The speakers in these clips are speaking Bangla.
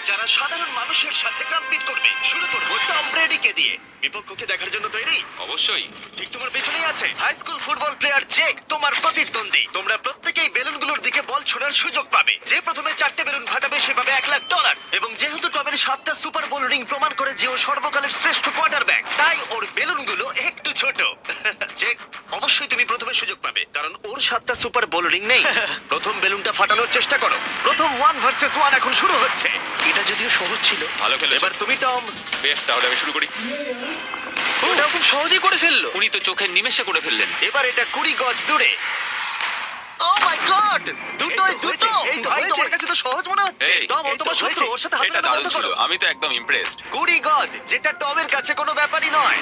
it. যারা সাধারণ মানুষের সাথে কম্পিট করবে শুরু করব টম ব্রেডিকে দিয়ে? বিপক্ষকে দেখার জন্য তৈরি? অবশ্যই। ঠিক তোমার পেছনেই আছে। High school football player Jake তোমার প্রতিদ্বন্দ্বী। তোমরা প্রত্যেকেই বেলুনগুলোর দিকে বল ছোড়ার সুযোগ পাবে। যে প্রথমে চারটে বেলুন ফাটাবে সে পাবে এক লাখ ডলার এবং যেহেতু টমের সাতটা সুপার বোল রিং প্রমাণ করে যে ও সর্বকালের শ্রেষ্ঠ কোয়ার্টারব্যাক তাই ওর বেলুনগুলো একটু ছোট। জেক অবশ্যই তুমি প্রথমে সুযোগ পাবে। কারণ ওর সাতটা সুপার বোল রিং নেই। প্রথম বেলুনটা ফাটানোর চেষ্টা করো। প্রথম ওয়ান ভার্সেস ওয়ান এখন শুরু হচ্ছে। এটা যদিও সহজ ছিল। ভালো খেলেছো। এবার তুমি টম। বেশ তাহলে আমি শুরু করি। ওটা খুব সহজেই করে ফেলল। উনি তো চোখের নিমেষে করে ফেললেন। এবার এটা কুড়ি গজ দূরে। ও মাই গড দুটোই এই তো দুটো। এই তো ভাই হয়েছে। তোমার কাছে তো সহজ মনে হচ্ছে। এই, টম ও এই তো তোমার শত্রু হয়েছে। ওর সাথে হাত এটা মেলানো দারুণ বন্ধ ছিল করো আমি তো একদম ইমপ্রেসড কুড়ি গজ যেটা টমের কাছে কোনো ব্যাপারই নয়।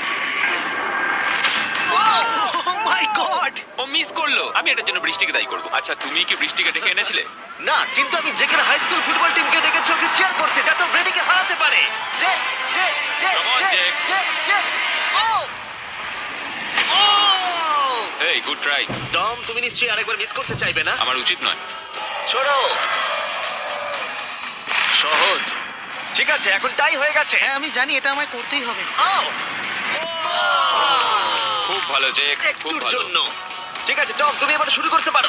মাই গড ও মিস করল। আমি এটার জন্য বৃষ্টিকে দায়ী করব। আচ্ছা তুমি কি বৃষ্টিকে ডেকে এনেছিলে? না কিন্তু আমি যেখানে হাই স্কুল ফুটবল টিমকে ডেকেছি ওকে চিয়ার করতে যাতে ব্রেডিকে হারাতে পারে। যে যে যে Come on, যে Jake. যে যে ও! ও! এই গুড ট্রাই টম তুমি নিশ্চয়ই আরেকবার মিস করতে চাইবে না? আমার উচিত নয়। ছোড়ো। সহজ। ঠিক আছে এখন টাই হয়ে গেছে। হ্যাঁ আমি জানি এটা আমায় করতেই হবে। ও! খুব ভালো জেক খুব একটুর ভালো। জন্য। ঠিক আছে টম তুমি এবার শুরু করতে পারো।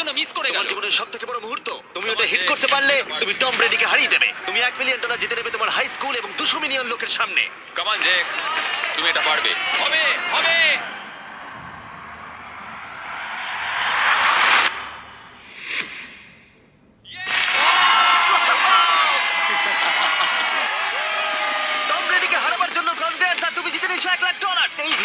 জন্য মিস করে তোমার গেল। জীবনের সব থেকে বড় মুহূর্ত। তুমি ওটা হিট করতে পারলে তুমি টম ব্রেডিকে হারিয়ে দেবে। তুমি এক মিলিয়ন ডলার জিতে নেবে তোমার হাই স্কুল এবং দুশো মিলিয়ন লোকের সামনে। কামান জেক তুমি এটা পারবে। হবে হবে। টম ব্রেডিকে হারাবার জন্য কনগ্রেস আর তুমি জিতে নিয়েছো এক লাখ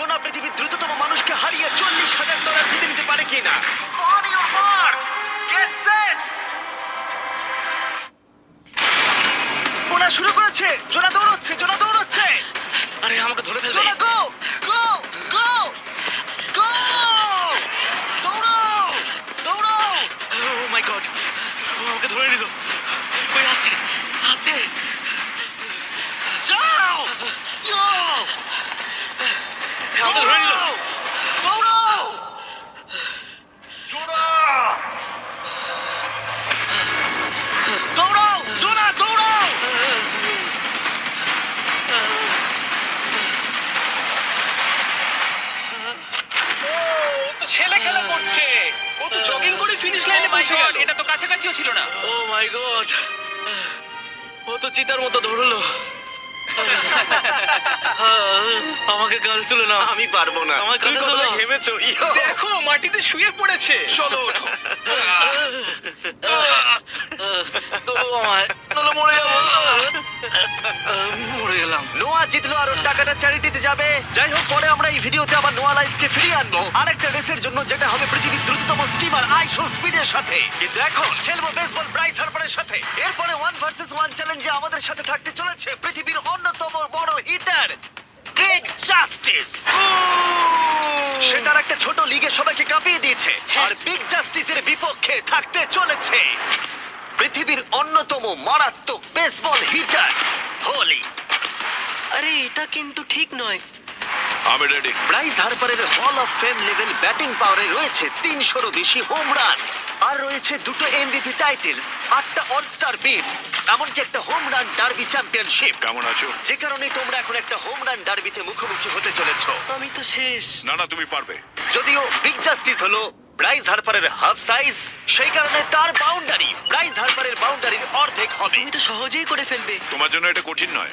জোনা পৃথিবীর দ্রুততম মানুষকে হারিয়ে চল্লিশ হাজার ডলার জিতে নিতে পারে কিনা? On your mark, get set! ওরা শুরু করেছে। জোনা দৌড়চ্ছে জোনা দৌড়চ্ছে। আরে আমাকে ধরে ফেলবে। জোনা গো কাছাকাছিও ছিল না। ও মাই গড। ও তো চিতার মতো ধরলো। আমাকে গাল তুলে না আমি পারব না। আমার তুমি কত কতটা। ঘেমেছো? দেখো মাটিতে শুয়ে পড়েছে। চলো ওঠো। তো আমায় নাহলে মরে যাব। মরে গেলাম। নোয়া জিতলো আর টাকাটা চ্যারিটিতে যাবে। যাই হোক, পরে আমরা এই ভিডিওতে আবার নোয়া লাইফকে ফিরিয়ে আনব। আরেকটা রেসের জন্য যেটা হবে পৃথিবীর দ্রুততম স্টিমার আইশো স্পিডের সাথে। কিন্তু এখন খেলব বেসবল ব্রাইস হার্পারের সাথে। এরপরে ওয়ান ভার্সেস ওয়ান চ্যালেঞ্জে আমাদের সাথে থাকতে চলেছে পৃথিবীর অন্যতম বড় হিটার বিগ জাস্টিস সে তার একটা ছোট লিগে সবাইকে কাঁপিয়ে দিয়েছে। আর বিগ জাস্টিসের বিপক্ষে থাকতে চলেছে। পৃথিবীর অন্যতম মারাত্মক বেসবল হিটার হোলি আরে এটা কিন্তু ঠিক নয়। আমি ready Bryce হার্পারের hall of fame level batting পাওয়ারে রয়েছে তিনশোরও বেশি হোম রান আর রয়েছে দুটো এমবিপি টাইটেলস আটটা অলস্টার বিটস এমনকি একটা হোম রান ডার্বি চ্যাম্পিয়নশিপ কেমন আছো? যে কারণে তোমরা এখন একটা হোম রান ডার্বিতে মুখোমুখি হতে চলেছো। আমি তো শেষ। না না তুমি পারবে। যদিও বিগ জাস্টিস হলো ব্রাইস হারপারের হাফ সাইজ, সেই কারণে তার বাউন্ডারি ব্রাইস হারপারের বাউন্ডারির অর্ধেক হবে তুমি তো সহজেই করে ফেলবে। তোমার জন্য এটা কঠিন নয়।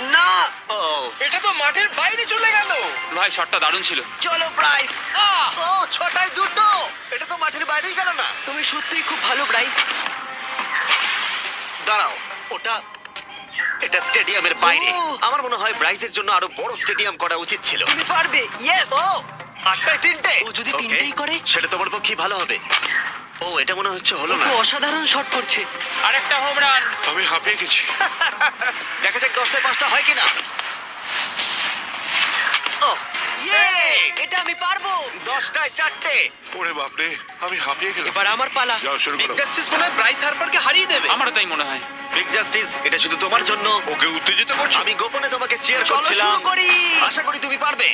না! ও এটা তো মাঠের বাইরে চলে গেল। ভাই শটটা দারুণ ছিল। চলো ব্রাইস ও ছটায় দুটো। এটা তো মাঠের বাইরেই গেল না। তুমি সত্যিই খুব ভালো ব্রাইস দাঁড়াও ওটা এটা স্টেডিয়ামের বাইরে। ও। আমার মনে হয় ব্রাইজের জন্য আরও বড় স্টেডিয়াম করা উচিত ছিল। তুমি পারবে ইয়েস ও আটটায় তিনটে। ও যদি Okay, তিনটেই করে? সেটা তোমার পক্ষে ভালো হবে। ও এটা মনে হচ্ছে হলো না। অসাধারণ শট করছে। আরেকটা হোম রান আমি হাঁপিয়ে গেছি। দেখা যাক দশটায় পাঁচটা হয় কিনা। ও ইয়ে এটা আমি পারব। দশটায় চারটে। ওরে বাপরে আমি হাঁপিয়ে গেলাম। এবার আমার পালা। যাও শুরু বিগ জাস্টিস মনে হয় ব্রাইস হারপারকে হারিয়ে দেবে। আমারও তাই মনে হয়। বিগ জাস্টিস এটা শুধু তোমার জন্য। ওকে উত্তেজিত করছ? আমি গোপনে তোমাকে চিয়ার চলো করছিলাম। শুরু করি। আশা করি তুমি পারবে।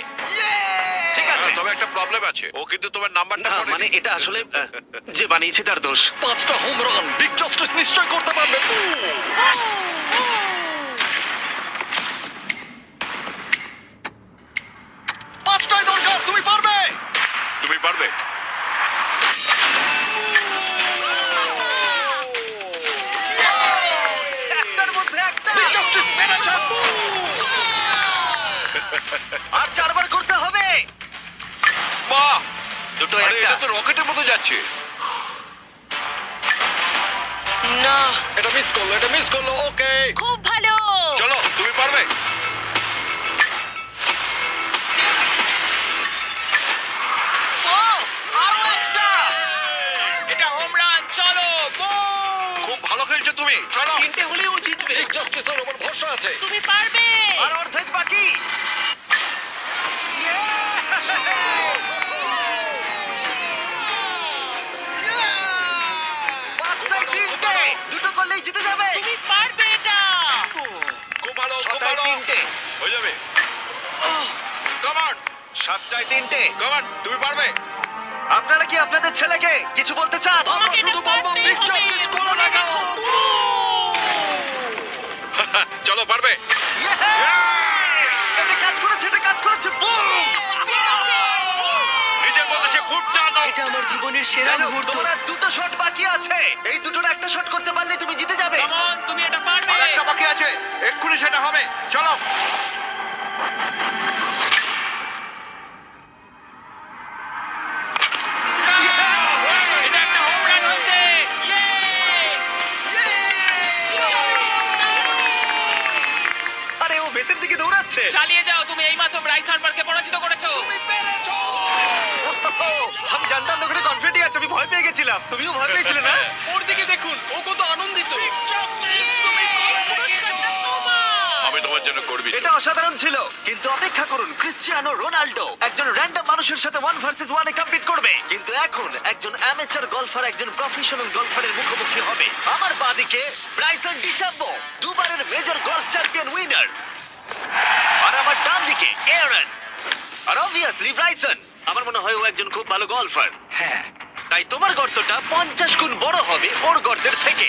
ঠিক আছে। তবে একটা প্রবলেম আছে। ও কিন্তু তোমার নাম্বারটা না মানে এটা আসলে আহ, যে বানিয়েছে তার দোষ। পাঁচটা হোম রান বিগ জাস্টিস নিশ্চয় করতে পারবে। পাঁচটাই দরকার তুমি পারবে। তুমি পারবে। একটার মধ্যে একটা। বিগ জাস্টিস দুটো আরে একটা। এটা তো রকেটের মতো যাচ্ছে। না। এটা মিস করল এটা মিস করল ওকে খুব ভালো। চলো তুমি পারবে। ও আরও একটা। এটা হোম রান চলো খুব ভালো খেলছো তুমি চলো। তিনটে হলেও জিতবে। বিগ জাস্টিসের উপর ভরসা আছে। তুমি পারবে। আর অর্ধেক বাকি। হয়ে যাবে। কমান সাতটায় তিনটে। কমান তুমি পারবে। আপনারা কি আপনাদের ছেলেকে কিছু বলতে চান? তোমাকে এটা পারতেই হবে, মনে রেখো। চলো পারবে। এটা কাজ করেছে এটা কাজ করেছে। বুম নিজের সে খুব টানো এটা আমার জীবনের সেরা মুহূর্ত। তোমার দুটো শট বাকি আছে। এই দুটোর একটা শট করতে পারলে তুমি জিতে যাবে। কমন বাকি আছে এক্ষুনি সেটা হবে। চলো। আরে ও ভেতর দিকে দৌড়াচ্ছে। চালিয়ে যাও তুমি এইমাত্র ব্রাইস হারবারকে পরাজিত করেছ। আমি জানতাম না ওখানে কনফিডেন্ট আছে আমি ভয় পেয়ে গেছিলাম। তুমিও ভয় পেয়েছিলে না? ওর দিকে দেখুন ও কত আনন্দিত। তোমার জন্য করবি এটা অসাধারণ ছিল। কিন্তু অপেক্ষা করুন ক্রিশ্চিয়ানো রোনাল্ডো একজন র্যান্ডম মানুষের সাথে ওয়ান ভার্সেস ওয়ানে কম্পিট করবে। কিন্তু এখন একজন অ্যামেচার গলফার একজন প্রফেশনাল গলফারের মুখোমুখি হবে। আমার বাদিকে ব্রাইসন ডিচাম্বো দুবারের মেজর গলফ চ্যাম্পিয়ন উইনার আর আমার ডান দিকে এয়ারন। আর অবভিয়াসলি ব্রাইসন। আমার মনে হয় ও একজন খুব ভালো গলফার হ্যাঁ। তাই তোমার গর্তটা পঞ্চাশ গুণ বড় হবে ওর গর্তের থেকে।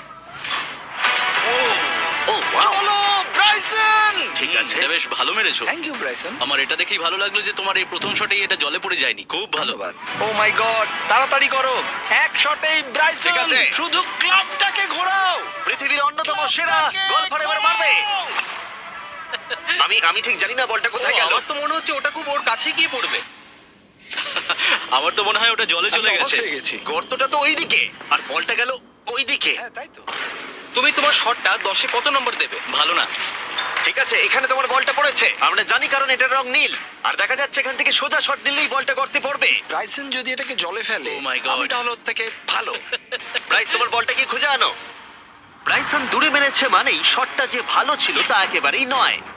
ও ব্রাইসন ঠিক আছে। এটা বেশ ভালো মেরেছো। থ্যাংক ইউ ব্রাইসন আমার এটা দেখেই ভালো লাগল যে তোমার এই প্রথম শটেই এটা জলে পড়ে যায়নি। খুব ভালো। ধন্যবাদ। ও মাই গড তাড়াতাড়ি করো। এক শটেই ব্রাইসন ঠিক আছে। শুধু ক্লাবটাকে ঘোরাও। পৃথিবীর অন্যতম সেরা গলফার এবার মারবে। আমি আমি ঠিক জানি না বলটা কোথায় গেল। আমার তো মনে হচ্ছে ওটা খুব ওর কাছে গিয়ে পড়বে। আমার তো মনে হয় ওটা জলে চলে আমি অবাক গেছে। হয়ে গেছি। গর্তটা তো ওইদিকে। আর বলটা গেল ওইদিকে। হ্যাঁ তাই তো। তুমি তোমার শটটা দশে কত নম্বর দেবে? ভালো না। ঠিক আছে এখানে তোমার বলটা পড়েছে। আমরা জানি কারণ এটার রং নীল। আর দেখা যাচ্ছে এখান থেকে সোজা শট দিলেই বলটা করতে পড়বে। ব্রাইসন যদি এটাকে জলে ফেলে Oh my God. আমি তাহলে ওর থেকে ভালো। ব্রাইস তোমার বলটা কি খুঁজে আনো? ব্রাইসন দূরে মেরেছে মানেই শটটা যে ভালো ছিল তা একেবারেই নয়।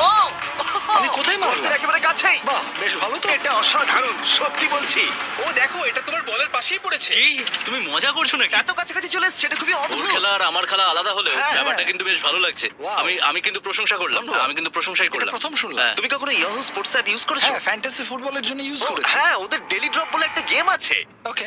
ও! আমি কোথায় মারলাম? গর্তের একেবারে কাছেই। বাহ বেশ ভালো তো। এটা অসাধারণ সত্যি বলছি। ও দেখো এটা তোমার বলের পাশেই পড়েছে। কি? তুমি মজা করছ নাকি? এত কাছাকাছি চলে এসছে এটা খুবই ওর অদ্ভুত। খেলা আর আমার খেলা আলাদা হলেও হ্যাঁ, ব্যাপারটা হ্যাঁ। কিন্তু বেশ ভালো লাগছে। Wow. আমি আমি কিন্তু প্রশংসা করলাম। ধন্যবাদ। আমি কিন্তু প্রশংসাই করলাম। প্রথম শুনলাম। হ্যাঁ। তুমি কখনো ইয়াহু স্পোর্টস অ্যাপ ইউজ করেছ? হ্যাঁ ফ্যান্টাসি ফুটবলের জন্য ইউজ ও, করেছি। হ্যাঁ ওদের ডেলি ড্রপ বলে একটা গেম আছে। ওকে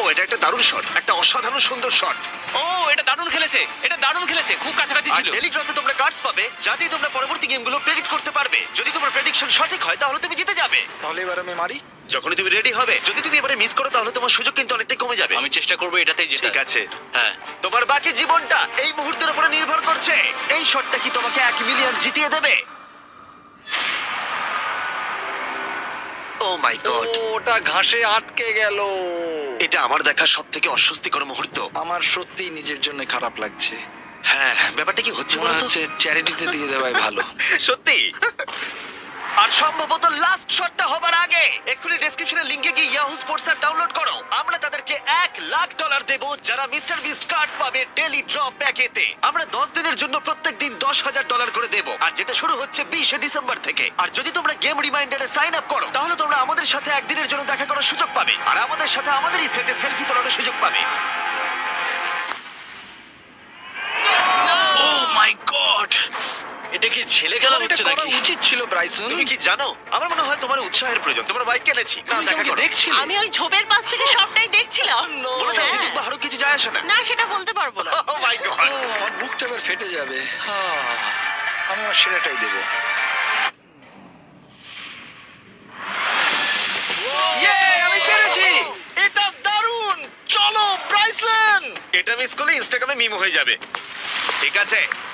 ও এটা একটা দারুণ শট একটা অসাধারণ সুন্দর শট ও এটা দারুণ খেলেছে এটা দারুণ খেলেছে খুব কাছাকাছি আর ছিল। ডেলি ড্রতে তোমরা কার্ডস পাবে যাতে তোমরা পরবর্তী গেমগুলো প্রেডিক্ট করতে পারবে। যদি তোমার প্রেডিকশন সঠিক হয় তাহলে তুমি জিতে যাবে। তাহলে এবার আমি মারি? যখনই তুমি রেডি হবে যদি তুমি এবারে মিস করো তাহলে তোমার সুযোগ কিন্তু অনেকটাই কমে যাবে। আমি চেষ্টা করব এটাতেই যেটা ঠিক আছে। হ্যাঁ। তোমার বাকি জীবনটা এই মুহূর্তের উপরে নির্ভর করছে। এই শটটা কি তোমাকে এক মিলিয়ন জিতিয়ে দেবে? ও মাই গড ওটা ঘাসে আটকে গেল। এটা আমার দেখা সব থেকে অস্বস্তিকর মুহূর্ত। আমার সত্যি নিজের জন্য খারাপ লাগছে। হ্যাঁ ব্যাপারটা কি হচ্ছে মনে বলতো? হচ্ছে চ্যারিটিতে দিয়ে দেওয়াই ভালো। সত্যি? আর সম্ভবত লাস্ট শটটা হবার আগে। এক্ষুনি ডেসক্রিপশনের লিংকে গিয়ে ইয়াহু স্পোর্টস অ্যাপ ডাউনলোড করো। দেব যারা মিস্টার বিস্ট কার্ড পাবে ডেলি ড্র প্যাকেতে আমরা দশ দিনের জন্য প্রত্যেক দিন দশ হাজার ডলার করে দেব। আর যেটা শুরু হচ্ছে বিশে ডিসেম্বর থেকে। আর যদি তোমরা গেম রিমাইন্ডারে সাইন আপ করো, তাহলে তোমরা আমাদের সাথে একদিনের জন্য দেখা করার সুযোগ পাবে। আর আমাদের সাথে আমাদেরই সেটে সেলফি তোলার সুযোগ পাবে। ও মাই গড এটা কি ছেলে খেলা এটা হচ্ছে করা নাকি? উচিত ছিল ব্রাইসন। তুমি কি জানো? আমার মনে হয় তোমার উৎসাহের প্রয়োজন। তোমার বাইক কিনেছি না তুমি দেখা আমাকে করো। দেখছিলে। আমি ওই ঝোপের পাশ থেকে সবটাই দেখছিলাম। বলে দাও হ্যাঁ। জিতুক বা কিছু যায় আসে না? না সেটা বলতে পারব না। Oh my God! ও, আমার বুকটা এবার ফেটে যাবে। আহ, আমি আমার সেরাটাই দেবো। আমি পেরেছি এটা দারুণ। চলো ব্রাইসন। এটা মিস করলে ইনস্টাগ্রামে মিম হয়ে যাবে। ঠিক আছে?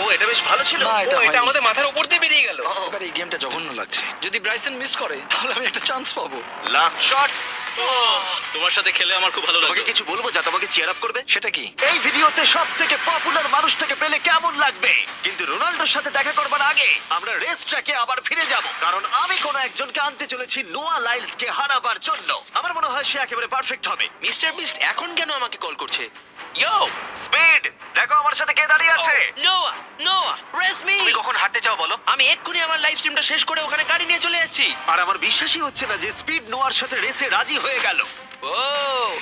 ও এটা বেশ ভালো ছিল। না, এটা হয়নি। আমাদের মাথার উপর দিয়ে বেরিয়ে গেল। এবার এই গেমটা জঘন্য লাগছে। যদি ব্রাইসন মিস করে তাহলে আমি একটা চান্স পাবো। লাস্ট শট তোমার সাথে খেলে আমার খুব ভালো তোমাকে কিছু বলব যা তোমাকে চিয়ার আপ করবে? সেটা কি? এই ভিডিওতে সব থেকে পপুলার মানুষটাকে পেলে কেমন লাগবে? কিন্তু রোনাল্ডোর সাথে দেখা করবার আগে আমরা রেস ট্র্যাকে আবার ফিরে যাব। কারণ আমি কোন একজনকে আনতে চলেছি নোয়া লাইলস কে হারাবার জন্য। আমার মনে হয় সে একেবারে পারফেক্ট হবে। মিস্টার বিস্ট এখন কেন আমাকে কল করছে? ইয়ো স্পিড দেখো আমার সাথে কে দাঁড়িয়ে আছে। নোয়া নোয়া রেস মি তুমি কখন হাঁটতে চাও বলো? আমি এক্ষুনি আমার লাইভ স্ট্রিমটা শেষ করে ওখানে গাড়ি নিয়ে চলে যাচ্ছি। আর আমার বিশ্বাসই হচ্ছে না যে স্পিড নোয়ার সাথে রেসে রাজি হয়ে গেল। ও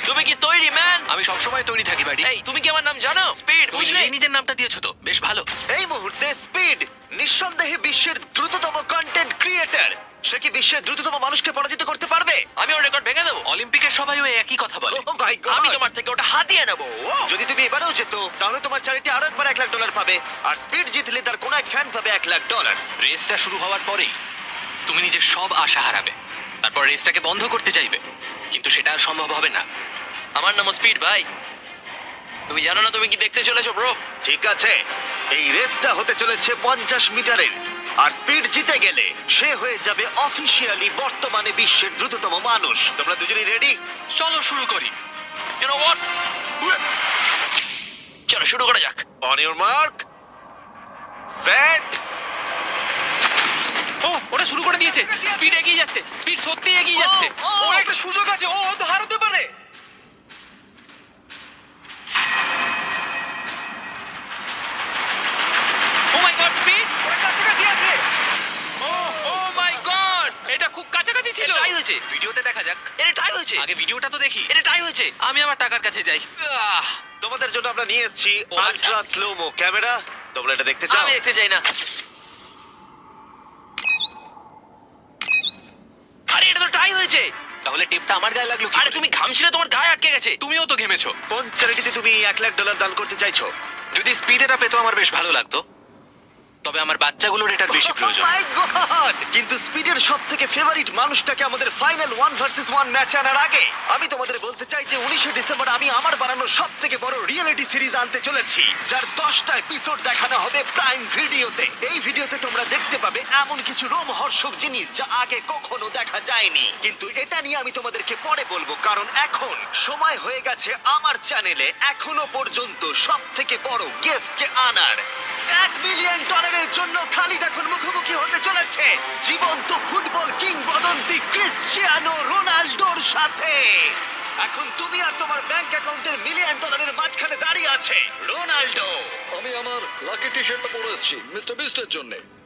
তুমি কি তৈরি ম্যান? আমি সব সময় তৈরি থাকি বাড়ি। এই তুমি কি আমার নাম জানো? স্পিড বুঝলে? নিজের নামটা দিয়েছ তো বেশ ভালো। এই মুহূর্তে স্পিড নিঃসন্দেহে বিশ্বের দ্রুততম কন্টেন্ট ক্রিয়েটার সে কি বিশ্বের দ্রুততম মানুষকে পরাজিত করতে পারবে? আমি ওর রেকর্ড ভেঙে দেবো। অলিম্পিকের সবাই ওই একই কথা বলে। Oh my God! আমি তোমার থেকে ওটা হাতিয়ে নেব। যদি তুমি এবারেও যেত তাহলে তোমার চ্যারিটি আরও একবার এক লাখ ডলার পাবে। আর স্পিড জিতলে তার কোন এক ফ্যান পাবে এক লাখ ডলার রেসটা শুরু হওয়ার পরেই তুমি নিজের সব আশা হারাবে। তারপর রেসটাকে বন্ধ করতে চাইবে। কিন্তু সেটা আর সম্ভব হবে না। আমার নাম স্পিড ভাই। তুমি জানো না তুমি কি দেখতে চলেছো ব্রো ঠিক আছে। এই রেসটা হতে চলেছে পঞ্চাশ মিটারের। আর স্পিড জিতে গেলে সে হয়ে যাবে অফিসিয়ালি বর্তমানে বিশ্বের দ্রুততম মানুষ। তোমরা দুজনেই রেডি চলো শুরু করি। ইউ নো হোয়াট চলো শুরু করা যাক। অন ইউর মার্ক সেট ও ওটা শুরু করে দিয়েছে। স্পিড এগিয়ে যাচ্ছে। স্পিড সত্যি এগিয়ে যাচ্ছে। ওর একটা সুযোগ আছে। ও হয়তো হারাতে পারে। ও মাই গড স্পিড ওরা কাছাকাছি আছে। ও ও মাই গড এটা খুব কাছাকাছি ছিল। টাই হয়েছে। ভিডিওতে দেখা যাক। এটা টাই হয়েছে। আগে ভিডিওটা তো দেখি। এটা টাই হয়েছে। আমি আমার টাকার কাছে যাই। আহ, তোমাদের জন্য আমরা নিয়ে এসেছি ও, আচ্ছা। আলট্রা স্লোমো ক্যামেরা তোমরা এটা দেখতে চাও? আমি দেখতে চাই না আরে এটা তো তাহলে টেপটা আমার গায়ে লাগল আরে তুমি ঘামছিলে তোমার গায়ে আটকে গেছে। তুমিও তো ঘেমেছো। কোন চ্যারিটিতে তুমি এক লাখ ডলার দান করতে চাইছো? যদি স্পিড এটা পেতো আমার বেশ ভালো লাগতো। তবে আমার বাচ্চাগুলোর এটার বেশি প্রয়োজন Oh my God! কিন্তু স্পিডের সব থেকে ফেভারিট মানুষটাকে আমাদের final one versus one match আনার আগে আমি তোমাদের বলতে চাই যে উনিশে ডিসেম্বর আমি আমার বানানো সব থেকে বড় রিয়েলিটি সিরিজ আনতে চলেছি যার দশটা এপিসোড দেখানো হবে প্রাইম ভিডিওতে এই ভিডিওতে তোমরা দেখতে পাবে এমন কিছু রোমহর্ষক জিনিস যা আগে কখনো দেখা যায়নি। কিন্তু এটা নিয়ে আমি তোমাদেরকে পরে বলব, কারণ এখন সময় হয়ে গেছে আমার চ্যানেলে এখনও পর্যন্ত সব থেকে বড় গেস্টকে আনার। এক মিলিয়ন ডলারের জন্য খালিদ এখন মুখোমুখি হতে চলেছে। জীবন্ত ফুটবল কিংবদন্তি ক্রিশ্চিয়ানো রোনাল্ডোর সাথে। এখন তুমি আর তোমার ব্যাংক অ্যাকাউন্টের মিলিয়ন ডলারের মাঝখানে দাঁড়িয়ে আছে, রোনাল্ডো। আমি আমার লাকি টি শার্টটা পরে এসেছি মিস্টার বিস্টের জন্য।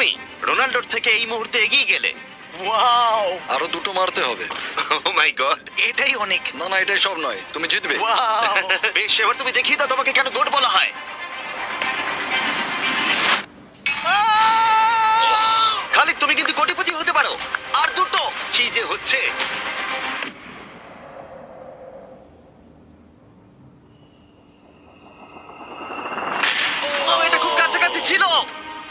তুমি। রোনাল্ডোর থেকে এই মুহূর্তে এগিয়ে গেলে। ওয়াও আরও দুটো মারতে হবে। ও মাই গড এটাই অনেক। না না এটাই সব নয়। তুমি জিতবে। ওয়াও বেশ এবার তুমি দেখিয়ে দাও তোমাকে কেন গোট বলা হয়। খালিদ তুমি কিন্তু কোটিপতি হতে পারো। আর দুটো। কি যে হচ্ছে ও, এটা খুব কাছাকাছি ছিল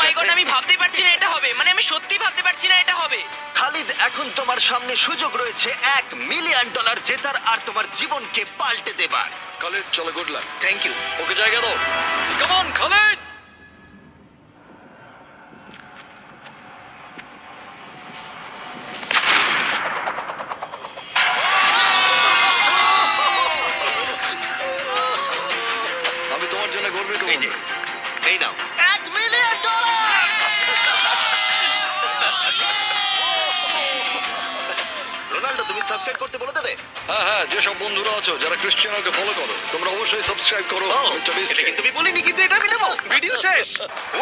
মাই গড আমি ভাবতেই পারছি না এটা হবে। মানে আমি সত্যি ভাবতে পারছি না এটা হবে। খালিদ এখন তোমার সামনে সুযোগ রয়েছে। এক মিলিয়ন ডলার জেতার আর তোমার জীবনকে পাল্টে দেবার। খালিদ চলো good luck thank you okay জায়গা দাও। কেমন খালিদ! সাবস্ক্রাইব করতে বলে দেবে? হ্যাঁ হ্যাঁ যেসব বন্ধুরা আছো যারা ক্রিশ্চিয়ানোকে ফলো করো তোমরা অবশ্যই সাবস্ক্রাইব করো ও, মিস্টার এটা কিন্তু আমি বলিনি কিন্তু এটা আমি নেব। ভিডিও শেষ।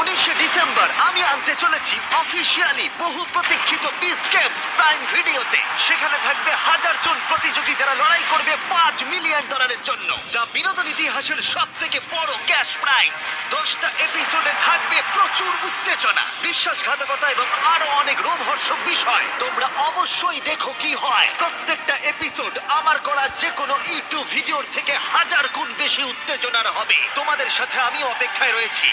উনিশে ডিসেম্বর আমি আনতে চলেছি অফিসিয়ালি বহু প্রতীক্ষিত বিস্ট গেমস প্রাইম ভিডিওতে সেখানে থাকবে হাজার জন প্রতিযোগী যারা লড়াই করবে পাঁচ মিলিয়ন ডলারের জন্য যা বিনোদন ইতিহাসের সব থেকে বড় ক্যাশ প্রাইজ। দশটা এপিসোডে থাকবে প্রচুর উত্তেজনা বিশ্বাসঘাতকতা এবং আরও অনেক রোমহর্ষক বিষয়। তোমরা অবশ্যই দেখো কি হয়। প্রত্যেকটা এপিসোড আমার করা যে কোনো ইউটিউব ভিডিওর থেকে হাজার গুণ বেশি উত্তেজনার হবে। তোমাদের সাথে আমি অপেক্ষায় রয়েছি।